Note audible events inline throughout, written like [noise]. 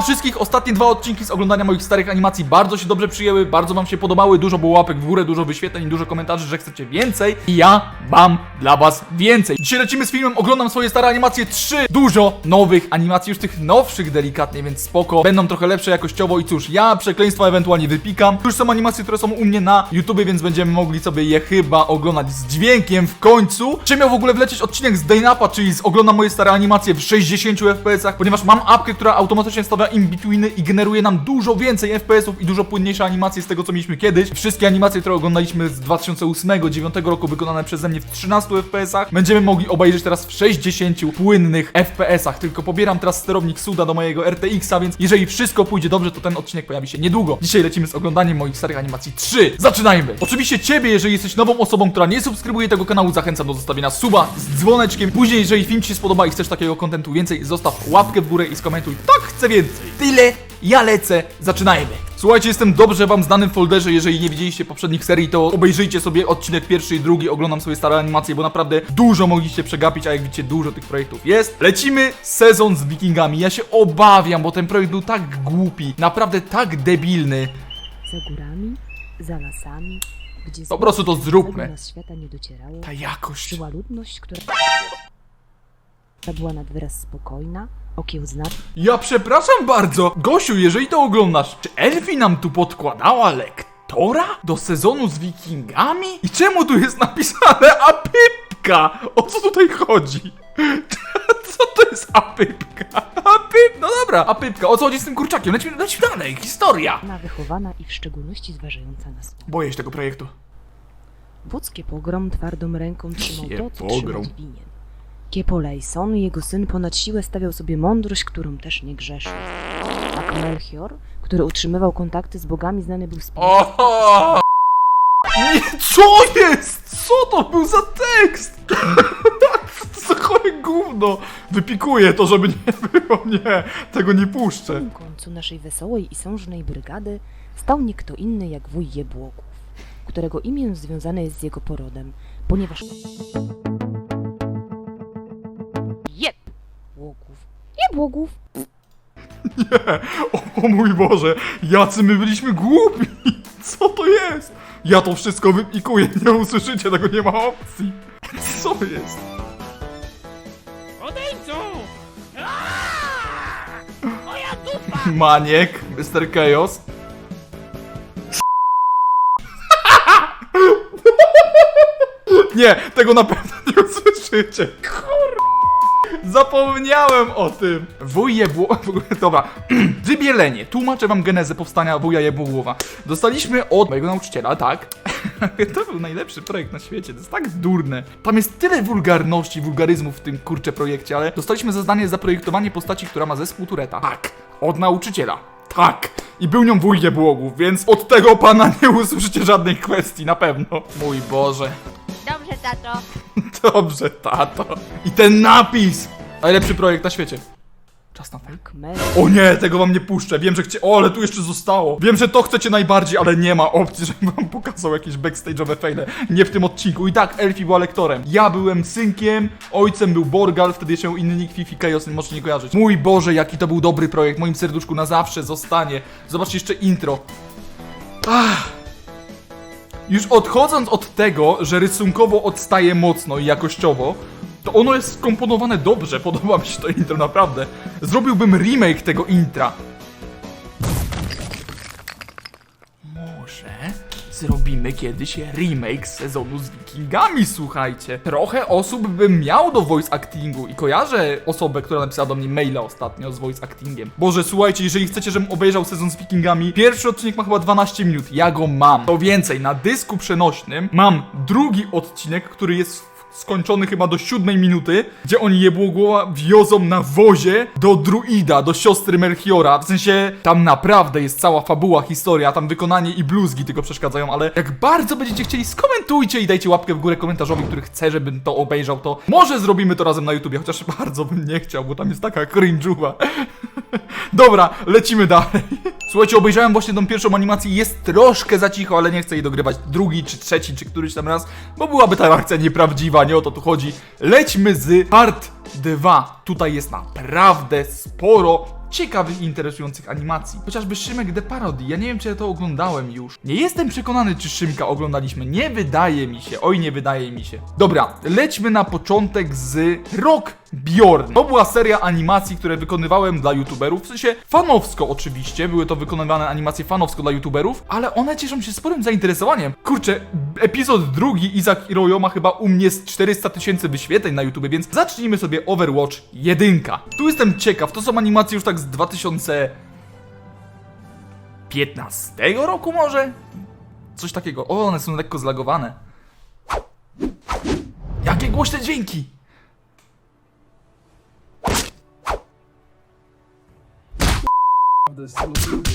Witam wszystkich, ostatnie dwa odcinki z oglądania moich starych animacji bardzo się dobrze przyjęły, bardzo wam się podobały, dużo było łapek w górę, dużo wyświetleń, dużo komentarzy, że chcecie więcej i ja mam dla was więcej. Dzisiaj lecimy z filmem, oglądam swoje stare animacje, trzy dużo nowych animacji, już tych nowszych delikatnie, więc spoko, będą trochę lepsze jakościowo i cóż, ja przekleństwa ewentualnie wypikam. Już są animacje, które są u mnie na YouTubie, więc będziemy mogli sobie je chyba oglądać z dźwiękiem w końcu. Czy miał w ogóle wlecieć odcinek z Daynapa, czyli z oglądam moje stare animacje w 60 FPS-ach, ponieważ mam apkę, która automatycznie stawia in-betweeny i generuje nam dużo więcej FPS-ów i dużo płynniejsze animacje z tego, co mieliśmy kiedyś. Wszystkie animacje, które oglądaliśmy z 2008-2009 roku, wykonane przeze mnie w 13 FPS-ach, będziemy mogli obejrzeć teraz w 60 płynnych FPS-ach. Tylko pobieram teraz sterownik Suda do mojego RTX-a, więc jeżeli wszystko pójdzie dobrze, to ten odcinek pojawi się niedługo. Dzisiaj lecimy z oglądaniem moich starych animacji 3. Zaczynajmy! Oczywiście Ciebie, jeżeli jesteś nową osobą, która nie subskrybuje tego kanału, zachęcam do zostawienia suba z dzwoneczkiem. Później, jeżeli film Ci się spodoba i chcesz takiego kontentu więcej, zostaw łapkę w górę i skomentuj. Tak, chcę więcej. Tyle, ja lecę, zaczynajmy. Słuchajcie, jestem dobrze wam znanym w folderze, jeżeli nie widzieliście poprzednich serii, to obejrzyjcie sobie odcinek pierwszy i drugi, oglądam sobie stare animacje, bo naprawdę dużo mogliście przegapić, a jak widzicie, dużo tych projektów jest. Lecimy sezon z wikingami, ja się obawiam, bo ten projekt był tak głupi, naprawdę tak debilny. Za górami, za lasami, gdzie Po prostu to zróbmy. nas świata nie docierało, Ta jakość. żyła ludność, która była nad wyraz spokojna, Ja przepraszam bardzo, Gosiu, jeżeli to oglądasz, czy Elfi nam tu podkładała lektora do sezonu z wikingami? I czemu tu jest napisane apypka? O co tutaj chodzi? [laughs] Co to jest apypka? Apyp... No dobra, apypka, o co chodzi z tym kurczakiem? Lecimy, lecimy dalej, historia! wychowana i w szczególności zważająca na słowo. Boję się tego projektu. Wódz Kiepogrom twardą ręką trzymał to, co trzymać winien. Kiepolejson, jego syn, ponad siłę stawiał sobie mądrość, którą też nie grzeszył. Tak Melchior, który utrzymywał kontakty z bogami, znany był z O! Nie, co jest? Co to był za tekst? [laughs] Co za chore gówno? Wypikuję to, żeby nie [laughs] było, nie, tego nie puszczę. samym końcu naszej wesołej i sążnej brygady stał nie kto inny jak wuj Jebłoków, którego imię związane jest z jego porodem, ponieważ... Jebłogów! O, o mój Boże, jacy my byliśmy głupi! Co to jest? Ja to wszystko wypikuję, nie usłyszycie, tego nie ma opcji. Co jest? Odejdźą! Moja dupa! Maniek, Mr. Chaos. [laughs] Nie, tego na pewno nie usłyszycie. Zapomniałem o tym. Wuj jebło... Dobra. [clears throat] Wybielenie. Tłumaczę wam genezę powstania wuja jebłogłowa. Dostaliśmy od mojego nauczyciela, tak? [laughs] to był najlepszy projekt na świecie. To jest tak durne. Tam jest tyle wulgarności, wulgaryzmów w tym kurcze projekcie, ale dostaliśmy zadanie zaprojektowanie postaci, która ma zespół Tureta. Tak. Od nauczyciela. Tak. I był nią wuj jebłogów, więc od tego pana nie usłyszycie żadnych kwestii, na pewno. Mój Boże. Dobrze, tato. [laughs] Dobrze, tato. I ten napis! Najlepszy projekt na świecie. Czas na fake. O nie, tego wam nie puszczę. Wiem, że chcie. O, ale tu jeszcze zostało. Wiem, że to chcecie najbardziej, ale nie ma opcji, [laughs] żebym wam pokazał jakieś backstage'owe faile. Nie w tym odcinku. I tak, Elfi była lektorem. Ja byłem synkiem, ojcem był Borgal, wtedy inny nick Fifi Chaos, nie możecie nie kojarzyć. Mój Boże, jaki to był dobry projekt. W moim serduszku na zawsze zostanie. Zobaczcie jeszcze intro. Ach. Już odchodząc od tego, że rysunkowo odstaje mocno i jakościowo, to ono jest skomponowane dobrze, [laughs] podoba mi się to intro, naprawdę. Zrobiłbym remake tego intra. Zrobimy kiedyś remake sezonu z wikingami, słuchajcie. Trochę osób bym miał do voice actingu i kojarzę osobę, która napisała do mnie maila ostatnio z voice actingiem. Boże, słuchajcie, jeżeli chcecie, żebym obejrzał sezon z wikingami, pierwszy odcinek ma chyba 12 minut, ja go mam. To więcej, na dysku przenośnym mam drugi odcinek, który jest skończony chyba do siódmej minuty, gdzie oni jebłogłowa wiozą na wozie do druida, do siostry Melchiora. W sensie, tam naprawdę jest cała fabuła, historia, tam wykonanie i bluzgi tylko przeszkadzają, ale jak bardzo będziecie chcieli, skomentujcie i dajcie łapkę w górę komentarzowi, który chce, żebym to obejrzał, to może zrobimy to razem na YouTubie, chociaż [laughs] bardzo bym nie chciał, bo tam jest taka cringe'uwa. [laughs] Dobra, lecimy dalej. Słuchajcie, obejrzałem właśnie tą pierwszą animację jest troszkę za cicho, ale nie chcę jej dogrywać drugi, czy trzeci, czy któryś tam raz, bo byłaby ta akcja nieprawdziwa, nie o to tu chodzi. Lećmy z part 2. Tutaj jest naprawdę sporo ciekawych i interesujących animacji. Chociażby Szymek The Parody, ja nie wiem czy ja to oglądałem już. Nie jestem przekonany czy Szymka oglądaliśmy, nie wydaje mi się, oj nie wydaje mi się. Dobra, lećmy na początek z Rock Bjorn. To była seria animacji, które wykonywałem dla youtuberów, w sensie fanowsko oczywiście, były to wykonywane animacje fanowsko dla youtuberów, ale one cieszą się sporym zainteresowaniem. Kurczę, epizod drugi Izak Iroyo ma chyba u mnie z 400 tysięcy wyświetleń na YouTube, więc zacznijmy sobie Overwatch 1. Tu jestem ciekaw, to są animacje już tak z 2015 roku może? Coś takiego. O, one są lekko zlagowane. Jakie głośne dźwięki! Naprawdę,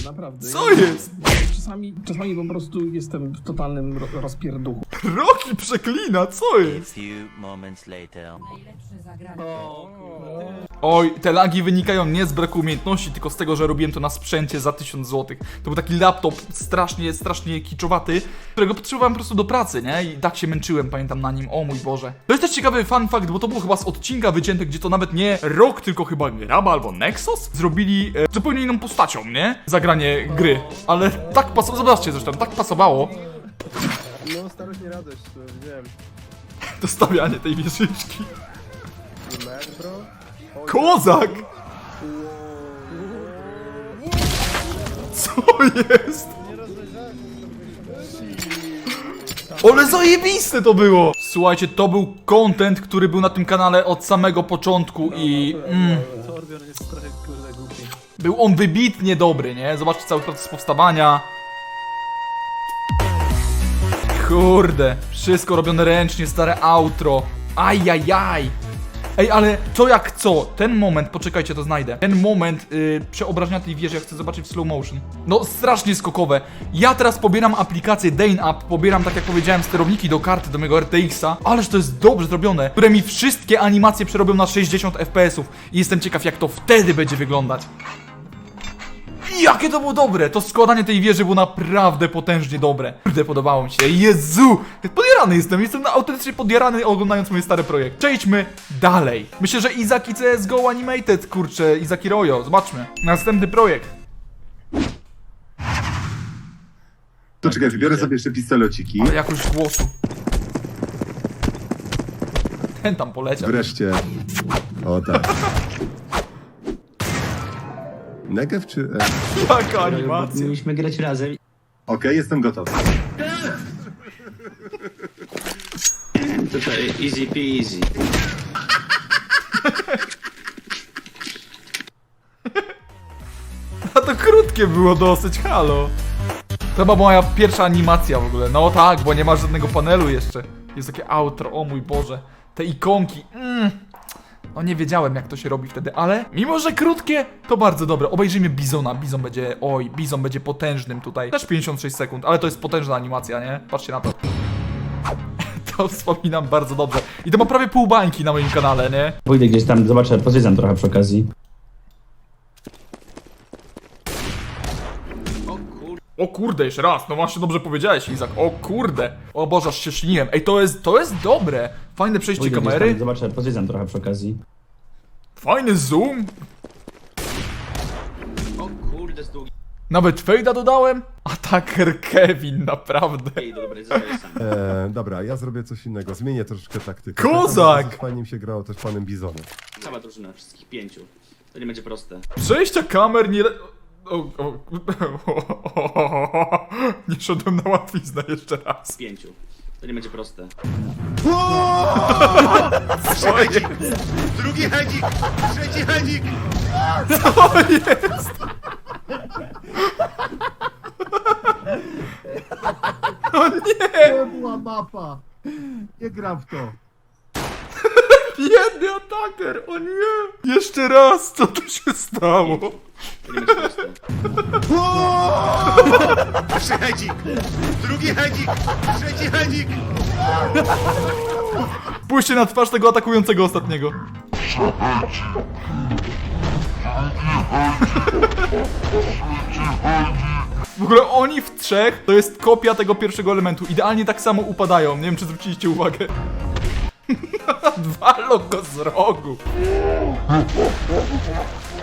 naprawdę. Co jest? Czasami, czasami po prostu jestem w totalnym ro rozpierduchu. Roki przeklina, co A jest? few moments later. Oj, te lagi wynikają nie z braku umiejętności, tylko z tego, że robiłem to na sprzęcie za 1000 zł. To był taki laptop strasznie, strasznie kiczowaty, którego potrzebowałem po prostu do pracy, nie? I tak się męczyłem, pamiętam na nim, o mój Boże. To jest też ciekawy fun fact, bo to było chyba z odcinka wycięte, gdzie to nawet nie Rok, tylko chyba Graba albo Nexus zrobili e, zupełnie inną postacią, nie? Zagranie gry. Ale tak pasowało, zobaczcie zresztą, tak pasowało No, starość nie radość, to wiem. do stawiania tej wieżyczki. Bro? Kozak! Co jest? Ale zajebiste to było! Słuchajcie, to był content, który był na tym kanale od samego początku i... Mm, Torbjorn jest trochę kurde głupi. Był on wybitnie dobry, nie? Zobaczcie cały proces powstawania. Kurde, wszystko robione ręcznie, stare outro. Ajajaj. Ej, ale co jak co? Ten moment, poczekajcie, to znajdę. Ten moment yy, przeobrażenia tej wieży, ja chcę zobaczyć w slow motion. No, strasznie skokowe. Ja teraz pobieram aplikację Dane Up, pobieram, tak jak powiedziałem, sterowniki do karty, do mojego RTX-a, ależ to jest dobrze zrobione, które mi wszystkie animacje przerobią na 60 FPS-ów i jestem ciekaw, jak to wtedy będzie wyglądać. Jakie to było dobre! To składanie tej wieży było naprawdę potężnie dobre. Kurde, podobało mi się. Jezu! Podjarany jestem, jestem autentycznie podjarany oglądając mój stary projekt. Przejdźmy dalej. Myślę, że Izak i CSGO Animated, kurczę, Izak i Royo. Zobaczmy. Następny projekt. To czekaj, wybiorę sobie jeszcze pistolociki. Ale jakoś głosu. Ten tam poleciał. Wreszcie. O tak. [laughs] Negev czy... E? Jaka animacja. Mieliśmy grać razem. Okej, jestem gotowy. [laughs] Tutaj easy peasy. A to krótkie było dosyć, halo. To chyba moja pierwsza animacja w ogóle. No tak, bo nie ma żadnego panelu jeszcze. Jest takie outro, o mój Boże. Te ikonki, mm. No nie wiedziałem jak to się robi wtedy, ale mimo, że krótkie, to bardzo dobre. Obejrzyjmy Bizona. Bizon będzie, oj, Bizon będzie potężnym tutaj. Też 56 sekund, ale to jest potężna animacja, nie? Patrzcie na to. [laughs] To wspominam bardzo dobrze. I to ma prawie pół bańki na moim kanale, nie? Pójdę gdzieś tam, zobaczę, pozwiedzam trochę przy okazji. O kurde, jeszcze raz, no właśnie dobrze powiedziałeś, Izak. O kurde. O Boże, aż się. Ej, to jest, to jest dobre. Fajne przejście Pójdę gdzieś kamery, tam, zobaczę, pozwiedzam trochę przy okazji. fajny zoom. O kurde, z długi. Nawet fejda dodałem. Ataker Kevin, naprawdę. Ej, dobra, jestem. E, dobra, ja zrobię coś innego. Zmienię troszeczkę taktykę. Kozak! Tak, Fajnie mi się grało też panem Bizonem. Cała drużyna, wszystkich pięciu. To nie będzie proste. Przejścia kamer nie... le- O, o, nie szedłem na łatwiznę jeszcze raz. Pięciu. To nie będzie proste. Co jest? Drugi hedzik! Trzeci hedzik! Co jest? O nie! To była mapa! Nie gram w to. Biedny ataker, o nie! Jeszcze raz, co tu się stało? Pierwszy hedzik! Drugi hedzik! Trzeci hedzik! Spójrzcie na twarz tego atakującego ostatniego. W ogóle oni w trzech to jest kopia tego pierwszego elementu. Idealnie tak samo upadają. Nie wiem, czy zwróciliście uwagę. [laughs] Walo go z rogu.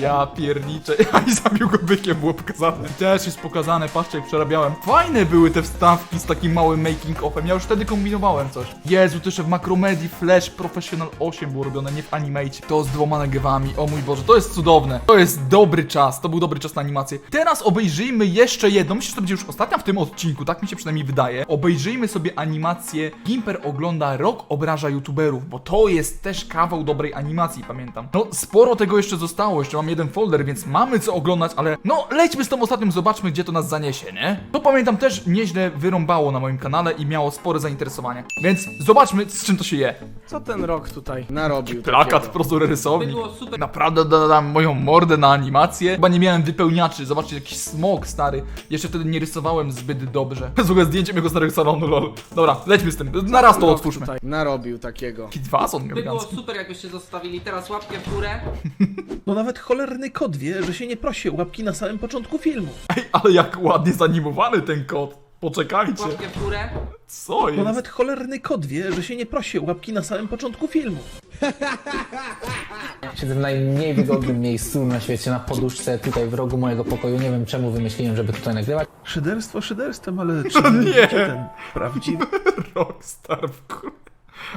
Ja pierniczę. [laughs] I zabił go bykiem, było pokazane. Też jest pokazane, patrzcie jak przerabiałem. Fajne były te wstawki z takim małym making offem. Ja już wtedy kombinowałem coś. Jezu, jeszcze w Macromedii Flash Professional 8 było robione, nie w Animate. To z dwoma negewami. O mój Boże, to jest cudowne. To jest dobry czas. To był dobry czas na animację. Teraz obejrzyjmy jeszcze jedną. Myślę, że to będzie już ostatnia w tym odcinku, tak mi się przynajmniej wydaje. Obejrzyjmy sobie animację Gimper ogląda Rok obraża youtuberów, bo to jest też kawał dobrej animacji, pamiętam. No, sporo tego jeszcze zostało, jeszcze mam jeden folder, więc mamy co oglądać, ale no, lećmy z tą ostatnią, zobaczmy, gdzie to nas zaniesie, nie? To pamiętam też nieźle wyrąbało na moim kanale i miało spore zainteresowanie. Więc zobaczmy, z czym to się je. Co ten rok tutaj narobił? Plakat, takiego? prozóry rysownik. Było super. Naprawdę dodam moją mordę na animację. Chyba nie miałem wypełniaczy. Zobaczcie, jakiś smog stary. Jeszcze wtedy nie rysowałem zbyt dobrze. [laughs] Z ogóle zdjęcie mojego starego salonu, lol. Dobra, lećmy z tym. Na raz to Rok otwórzmy. tutaj narobił takiego. Jaki wazon By było elegancki. super, jakbyście zostawili teraz łapkę w górę. [laughs] No nawet cholerny kot wie, że się nie prosi o łapki na samym początku filmu. Ej, ale jak ładnie zanimowany ten kot. Poczekajcie. Łapkę w górę. Co No jest? nawet cholerny kot wie, że się nie prosi o łapki na samym początku filmu. [laughs] Siedzę w najmniej wygodnym miejscu na świecie, na poduszce, tutaj w rogu mojego pokoju. Nie wiem czemu wymyśliłem, żeby tutaj nagrywać. Szyderstwo szyderstwem, ale [laughs] czy nie. wiecie ten prawdziwy [laughs] Rockstar w.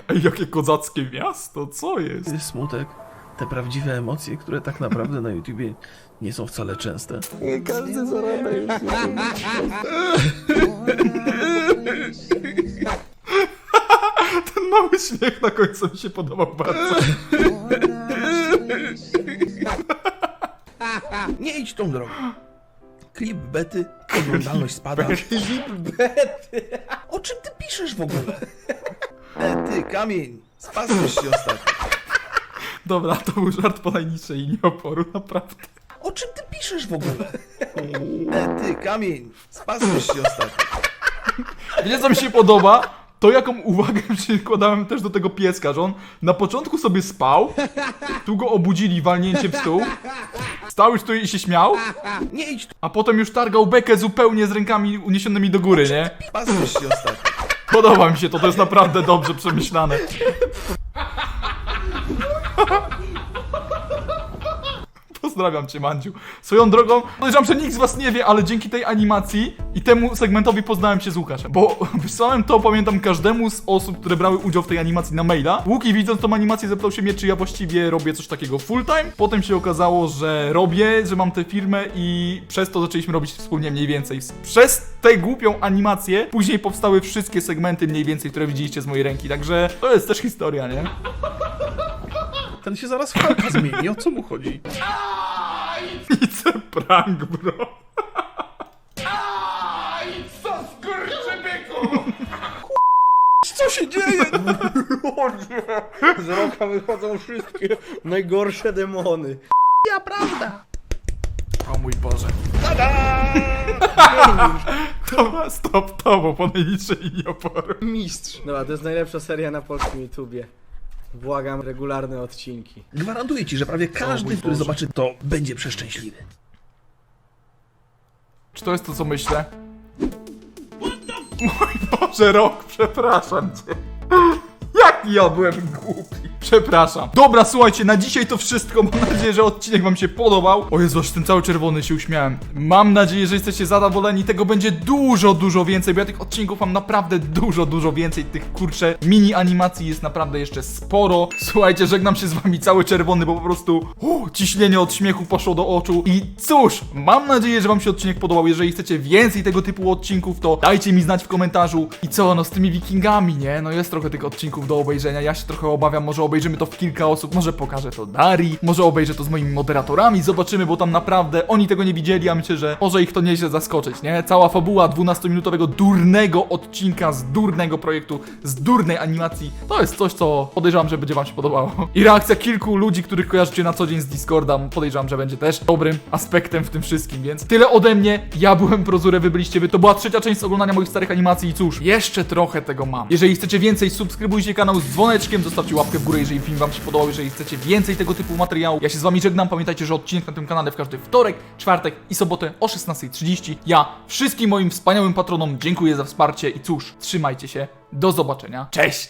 Ej, jakie kozackie miasto, co jest? smutek? Te prawdziwe emocje, które tak naprawdę na YouTubie nie są wcale częste. Każdy zarabia już. Ten mały śmiech na końcu mi się podobał bardzo. Nie idź tą drogą. Klip bety, oglądalność spada. Klip bety? O czym ty piszesz w ogóle? E, ty, kamień, spasłeś się ostatnio. Dobra, to był żart po najniższej linii oporu, naprawdę. O czym ty piszesz w ogóle? [laughs] E, ty, kamień, spasłeś się ostatnio. Wiecie co mi się podoba? To jaką uwagę [laughs] przykładałem też do tego pieska, że on na początku sobie spał, tu go obudzili walnięciem w stół, stał już tu i się śmiał, Nie idź tu, a potem już targał bekę zupełnie z rękami uniesionymi do góry, nie? spasłeś się ostatnio. Podoba mi się to, to jest naprawdę dobrze przemyślane. [laughs] Pozdrawiam cię, Mandziu. Swoją drogą, podejrzewam, że nikt z was nie wie, ale dzięki tej animacji i temu segmentowi poznałem się z Łukaszem. Bo [laughs] wysłałem to, pamiętam, każdemu z osób, które brały udział w tej animacji na maila. Łuki widząc tą animację zapytał się mnie, czy ja właściwie robię coś takiego full time. Potem się okazało, że robię, że mam tę firmę i przez to zaczęliśmy robić wspólnie mniej więcej. Przez tę głupią animację później powstały wszystkie segmenty mniej więcej, które widzieliście z mojej ręki. Także to jest też historia, nie? Ten się zaraz Halka zmieni, o co mu chodzi? Widzę prank, bro. Co się dzieje? Z roka wychodzą wszystkie najgorsze demony. O mój Boże. Dobra, stop to, po najniższej linii oporu. Mistrz. Dobra, to jest najlepsza seria na polskim YouTubie. Błagam, regularne odcinki. Gwarantuję ci, że prawie każdy, który zobaczy to, będzie przeszczęśliwy. Czy to jest to, co myślę? Mój Boże, rok, przepraszam cię. Ja byłem głupi. Przepraszam. Dobra, słuchajcie, na dzisiaj to wszystko. Mam nadzieję, że odcinek wam się podobał. O Jezu, aż ten cały czerwony się uśmiałem. Mam nadzieję, że jesteście zadowoleni. Tego będzie dużo, dużo więcej, bo ja tych odcinków mam naprawdę dużo, dużo więcej. Tych, kurczę, mini animacji jest naprawdę jeszcze sporo. Słuchajcie, żegnam się z wami cały czerwony, bo po prostu uh, ciśnienie od śmiechu poszło do oczu. I cóż, mam nadzieję, że wam się odcinek podobał. Jeżeli chcecie więcej tego typu odcinków, to dajcie mi znać w komentarzu. I co, no z tymi wikingami, nie? No jest trochę tych odcinków do obejrzenia. Ja się trochę obawiam, może obejrzymy to w kilka osób, może pokażę to Dari, może obejrzę to z moimi moderatorami, zobaczymy, bo tam naprawdę oni tego nie widzieli, a myślę, że może ich to nieźle zaskoczyć, nie? Cała fabuła 12-minutowego durnego odcinka z durnego projektu, z durnej animacji, to jest coś, co podejrzewam, że będzie wam się podobało. I reakcja kilku ludzi, których kojarzycie na co dzień z Discorda, podejrzewam, że będzie też dobrym aspektem w tym wszystkim, więc tyle ode mnie, ja byłem Prozurę, wy byliście wy, to była trzecia część oglądania moich starych animacji i cóż, jeszcze trochę tego mam. Jeżeli chcecie więcej, subskrybujcie kanał z dzwoneczkiem, zostawcie łapkę w górę, jeżeli film wam się podobał, jeżeli chcecie więcej tego typu materiału. Ja się z wami żegnam, pamiętajcie, że odcinek na tym kanale w każdy wtorek, czwartek i sobotę o 16.30. Ja wszystkim moim wspaniałym patronom dziękuję za wsparcie i cóż, trzymajcie się, do zobaczenia, cześć!